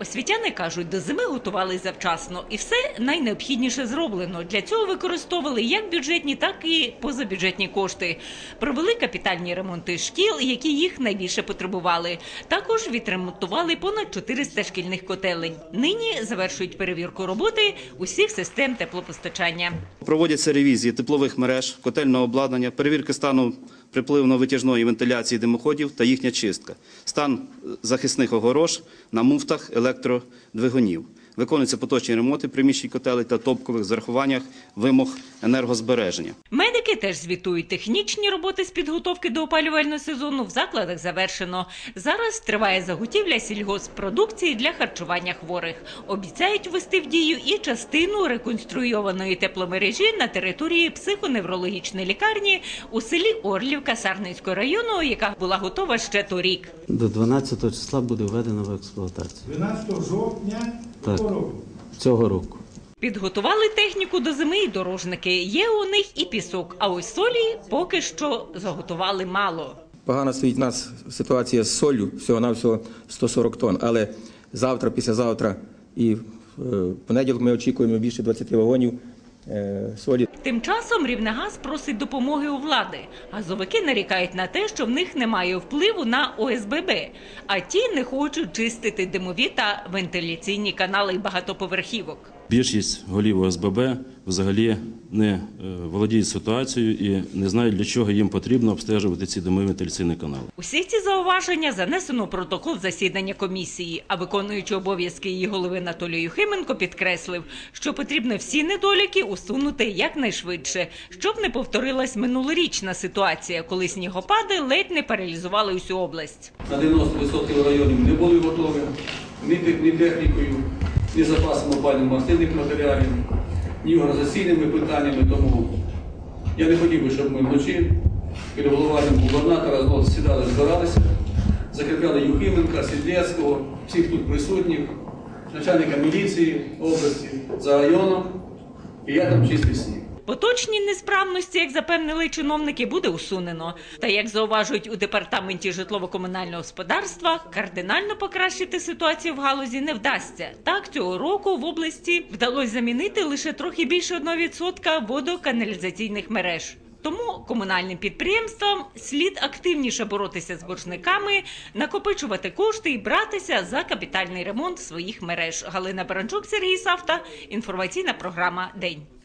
Освітяни кажуть, до зими готували завчасно, і все найнеобхідніше зроблено. Для цього використовували як бюджетні, так і позабюджетні кошти. Провели капітальні ремонти шкіл, які їх найбільше потребували. Також відремонтували понад 400 шкільних котелень. Нині завершують перевірку роботи усіх систем теплопостачання. Проводяться ревізії теплових мереж, котельного обладнання, перевірки стану припливно-витяжної вентиляції димоходів та їхня чистка, стан захисних огорож на муфтах електродвигунів. Виконуються поточні ремонти приміщень котелей та топкових з урахуванням вимог енергозбереження. Медики теж звітують технічні роботи з підготовки до опалювального сезону в закладах завершено. Зараз триває заготівля сільгоспродукції для харчування хворих. Обіцяють ввести в дію і частину реконструйованої тепломережі на території психоневрологічної лікарні у селі Орлівка Сарненського району, яка була готова ще торік. До 12 числа буде введено в експлуатацію 12 жовтня Так. Цього року. цього року. Підготували техніку до зими і дорожники. Є у них і пісок, а ось солі поки що заготували мало. Погана стоїть у нас ситуація з солью, всього на всього 140 тонн. Але завтра, післязавтра і в понеділок ми очікуємо більше 20 вагонів е, солі. Тим часом Рівнегаз просить допомоги у влади. Газовики нарікають на те, що в них немає впливу на ОСББ, а ті не хочуть чистити димові та вентиляційні канали багатоповерхівок. Більшість голів ОСББ взагалі не е, володіють ситуацією і не знають, для чого їм потрібно обстежувати ці димові вентиляційні канали. Усі ці зауваження занесено в протокол засідання комісії. А виконуючий обов'язки її голови Анатолій Юхименко підкреслив, що потрібно всі недоліки усунути якнайшвидше, щоб не повторилась минулорічна ситуація, коли снігопади ледь не паралізували усю область. на 90% районів не були готові ні технікою, ні запасом опально-мастильних матеріалів, ні організаційними питаннями. Тому я не хотів би, щоб ми вночі під головуванням губернатора знову сідали, збиралися, закликали Юхименка, Сідлецького, всіх тут присутніх, начальника міліції області за районом, і я там чистий сніг. Поточні несправності, як запевнили чиновники, буде усунено. Та як зауважують у департаменті житлово-комунального господарства, кардинально покращити ситуацію в галузі не вдасться. Так цього року в області вдалося замінити лише трохи більше 1% водоканалізаційних мереж. Тому комунальним підприємствам слід активніше боротися з боржниками, накопичувати кошти і братися за капітальний ремонт своїх мереж. Галина Баранчук, Сергій Савта. Інформаційна програма День.